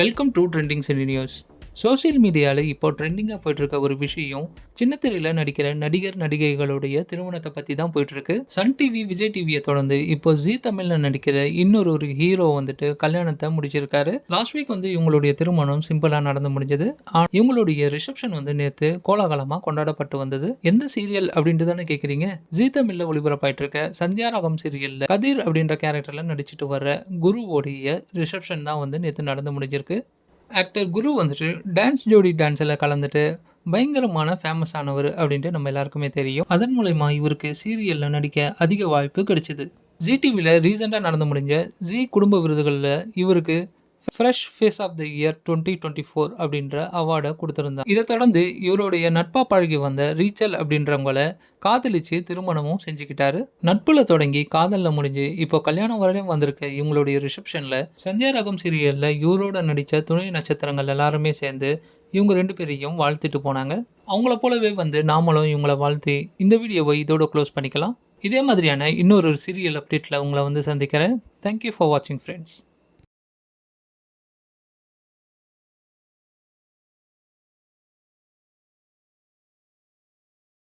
Welcome to Trending Scenarios. Social social மீடியாவில் இப்போ ட்ரெண்டிங்காக போயிட்டுருக்க ஒரு விஷயம் சின்ன திரையில் நடிக்கிற நடிகர் நடிகைகளுடைய திருமணத்தை பற்றி தான் போயிட்டுருக்கு. சன் டிவி விஜய் டிவியை தொடர்ந்து இப்போ ஜி தமிழில் நடிக்கிற இன்னொரு ஒரு ஹீரோ வந்துட்டு கல்யாணத்தை முடிச்சிருக்காரு. லாஸ்ட் வீக் வந்து இவங்களுடைய திருமணம் சிம்பிளாக நடந்து முடிஞ்சது. இவங்களுடைய ரிசப்ஷன் வந்து நேற்று கோலாகலமாக கொண்டாடப்பட்டு வந்தது. எந்த சீரியல் அப்படின்ட்டு தானே கேட்குறீங்க ஜி தமிழில் ஒளிபரப்பாயிட்டு இருக்க சந்தியாராகம் சீரியலில் கதிர் அப்படின்ற கேரக்டரில் நடிச்சிட்டு வர்ற குருவோடைய ரிசப்ஷன் தான் வந்து நேற்று நடந்து முடிஞ்சிருக்கு. ஆக்டர் குரு வந்துட்டு டான்ஸ் ஜோடி டான்ஸில் கலந்துட்டு பயங்கரமான ஃபேமஸ் ஆனவர் அப்படின்ட்டு நம்ம எல்லாருக்குமே தெரியும். அதன் மூலயமா இவருக்கு சீரியலில் நடிக்க அதிக வாய்ப்பு கிடைச்சிது. ஜி டிவியில் ரீசெண்டாக நடந்து முடிஞ்ச ஜி குடும்ப விருதுகளில் இவருக்கு fresh face of the year twenty twenty four அப்படின்ற அவார்டை கொடுத்துருந்தாங்க இதை தொடர்ந்து இவருடைய நட்பா பழகி வந்த ரீச்சல் அப்படின்றவங்கள காதலிச்சு திருமணமும் செஞ்சுக்கிட்டாரு. நட்புல தொடங்கி காதலில் முடிஞ்சு இப்போ கல்யாணம் வரையும் வந்திருக்க இவங்களுடைய ரிசப்ஷனில் சஞ்சய் ரகம் சீரியலில் இவரோட நடித்த துணை நட்சத்திரங்கள் எல்லாருமே சேர்ந்து இவங்க ரெண்டு பேரையும் வாழ்த்திட்டு போனாங்க. அவங்கள போலவே வந்து நாமளும் இவங்கள வாழ்த்தி இந்த வீடியோவை இதோட க்ளோஸ் பண்ணிக்கலாம். இதே மாதிரியான இன்னொரு சீரியல் அப்டேட்டில் உங்களை வந்து சந்திக்கிறேன். தேங்க்யூ ஃபார் வாட்சிங் ஃப்ரெண்ட்ஸ்